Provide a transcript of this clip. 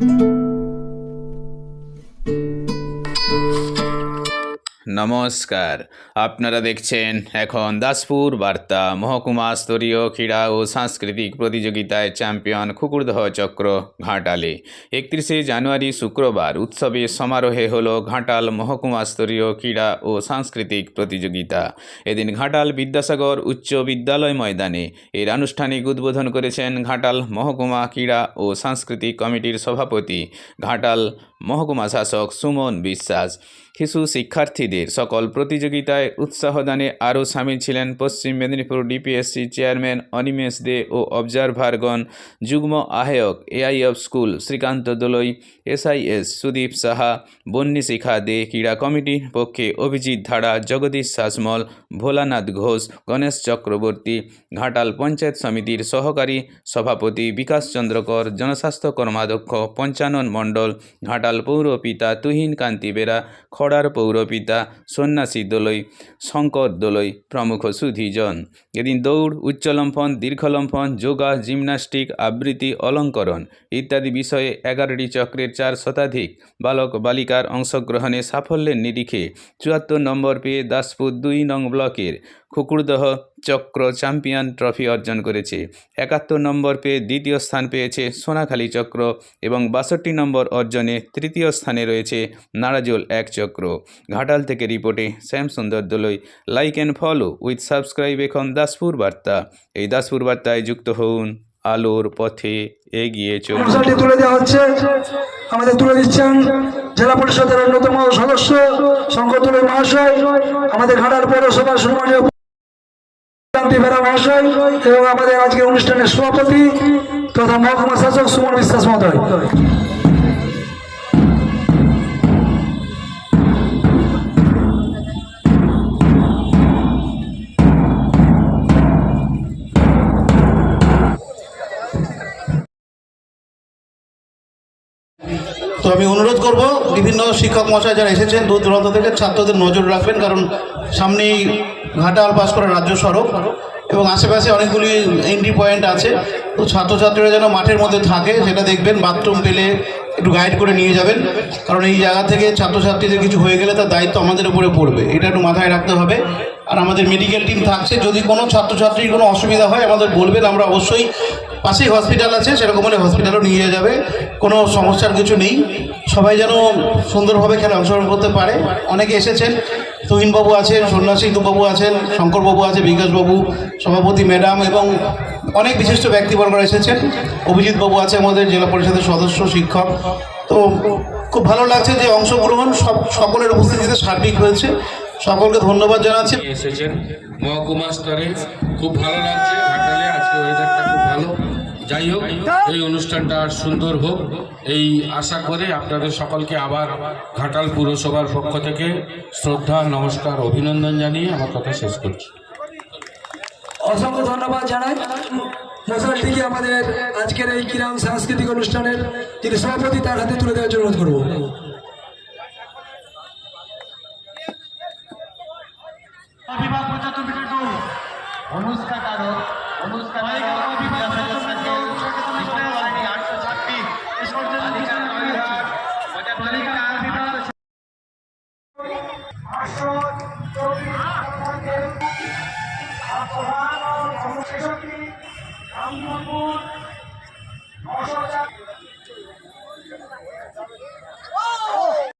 thank you নমস্কার। আপনারা দেখছেন এখন দাসপুর বার্তা। মহকুমা স্তরীয় ক্রীড়া ও সাংস্কৃতিক প্রতিযোগিতায় চ্যাম্পিয়ন কুকুরদহ চক্র ঘাটালে। একত্রিশে জানুয়ারি শুক্রবার উৎসবে সমারোহে হল ঘাটাল মহকুমা স্তরীয় ক্রীড়া ও সাংস্কৃতিক প্রতিযোগিতা। এদিন ঘাটাল বিদ্যাসাগর উচ্চ বিদ্যালয় ময়দানে এর আনুষ্ঠানিক উদ্বোধন করেছেন ঘাটাল মহকুমা ক্রীড়া ও সাংস্কৃতিক কমিটির সভাপতি ঘাটাল মহকুমা শাসক সুমন বিশ্বাস। শিশু শিক্ষার্থীদের সকল প্রতিযোগিতায় উৎসাহদানে আরও সামিল ছিলেন পশ্চিম মেদিনীপুর ডিপিএসসি চেয়ারম্যান অনিমেষ দে ও অবজারভারগণ, যুগ্ম আহ্বায়ক AIF school Srikanta Dolui SIS Sudip Saha Banyi Shikha De, ক্রীড়া কমিটির পক্ষে অভিজিৎ ধাড়া জগদীশ শাসমল, ভোলানাথ ঘোষ, গণেশ চক্রবর্তী, ঘাটাল পঞ্চায়েত সমিতির সহকারী সভাপতি বিকাশ চন্দ্রকর, জনস্বাস্থ্য কর্মাধ্যক্ষ পঞ্চানন মণ্ডল, ঘাটাল পৌরপিতা তুহিন কান্তি বেরা, খড়ার পৌরপিতা সন্ন্যাসী দোলই শঙ্কর দোলই প্রমুখ সুধিজন। এদিন দৌড়, উচ্চলম্ফন, দীর্ঘলম্ফন, যোগা জিমন্যাস্টিক আবৃত্তি, অলঙ্করণ ইত্যাদি বিষয়ে এগারোটি চক্রের চার শতাধিক বালক বালিকার অংশগ্রহণে সাফল্যের নিরিখে চুয়াত্তর নম্বর পেয়ে দাসপুর দুই নং ব্লকের খুকুরদহ চক্র চ্যাম্পিয়ন ট্রফি অর্জন করেছে। একাত্তর নম্বর পেয়ে দ্বিতীয় স্থান পেয়েছে সোনাখালী চক্র এবং বাষট্টি নম্বর অর্জনে তৃতীয় স্থানে রয়েছে নারাজোল এক চক্র। ঘাটাল থেকে রিপোর্টে Shyamsundar Dolui. Like and follow with subscribe এখন দাসপুর বার্তা। এই দাসপুর বার্তায় যুক্ত হন আলোর পথে এগিয়ে অনুষ্ঠানটি তুলে দেওয়া হচ্ছে। আমাদের তুলে দিচ্ছেন জেলা পরিষদের অন্যতম সদস্য শঙ্করতুলের মহাশয়। আমাদের ঘাটাল পৌরসভার সম্মানীয় শান্তি বেরা মহাশয় এবং আমাদের আজকের অনুষ্ঠানের সভাপতি তথা মহকুমা শাসক সুমন বিশ্বাস মহোদয়। তো আমি অনুরোধ করব, বিভিন্ন শিক্ষক মশাই যারা এসেছেন, দূর দূরান্ত থেকে ছাত্রদের নজর রাখবেন, কারণ সামনেই ঘাটাল পাস করা রাজ্য সড়ক এবং আশেপাশে অনেকগুলি এন্ট্রি পয়েন্ট আছে। তো ছাত্রছাত্রীরা যেন মাঠের মধ্যে থাকে, সেটা দেখবেন বাথরুম পেলে একটু গাইড করে নিয়ে যাবেন। কারণ এই জায়গা থেকে ছাত্রছাত্রীদের কিছু হয়ে গেলে তার দায়িত্ব আমাদের উপরে পড়বে। এটা একটু মাথায় রাখতে হবে। আর আমাদের মেডিকেল টিম থাকছে। যদি কোনো ছাত্রছাত্রীর কোনো অসুবিধা হয়, আমাদের বলবেন। আমরা অবশ্যই পাশেই হসপিটাল আছে। সেরকম হলে হসপিটালও নিয়ে যাবে। কোনো সমস্যার কিছু নেই। সবাই যেন সুন্দরভাবে খেলা অংশগ্রহণ করতে পারে। অনেকে এসেছেন। তুহিনবাবু আছেন, সন্ন্যাসী বাবু আছেন, শঙ্করবাবু আছে, বিকাশবাবু, সভাপতি ম্যাডাম এবং অনেক বিশিষ্ট ব্যক্তিবর্গরা এসেছেন। অভিজিৎ বাবু আছে আমাদের জেলা পরিষদের সদস্য, শিক্ষক। তো খুব ভালো লাগছে যে অংশগ্রহণ সব সকলের উপস্থিতিতে সার্বিক হয়েছে। সকলকে ধন্যবাদ জানাচ্ছি। এসেছেন মহকুমা স্তরে। খুব ভালো লাগছে। আজকে ওয়েদারটা খুব ভালো। যাই হোক, এই অনুষ্ঠানটা আর সুন্দর হোক। এই আশা করে আপনাদের সকলকে আবার ঘাটাল পুরসভার পক্ষ থেকে শ্রদ্ধা, নমস্কার, অভিনন্দন জানিয়ে আমার কথা শেষ করছি। অসংখ্য ধন্যবাদ জানাই। মশালটিকে আমাদের আজকের এই ক্রীড়া সাংস্কৃতিক অনুষ্ঠানের তিনি সভাপতি তার হাতে তুলে দেওয়ার জন্য অনুরোধ করব। Lord.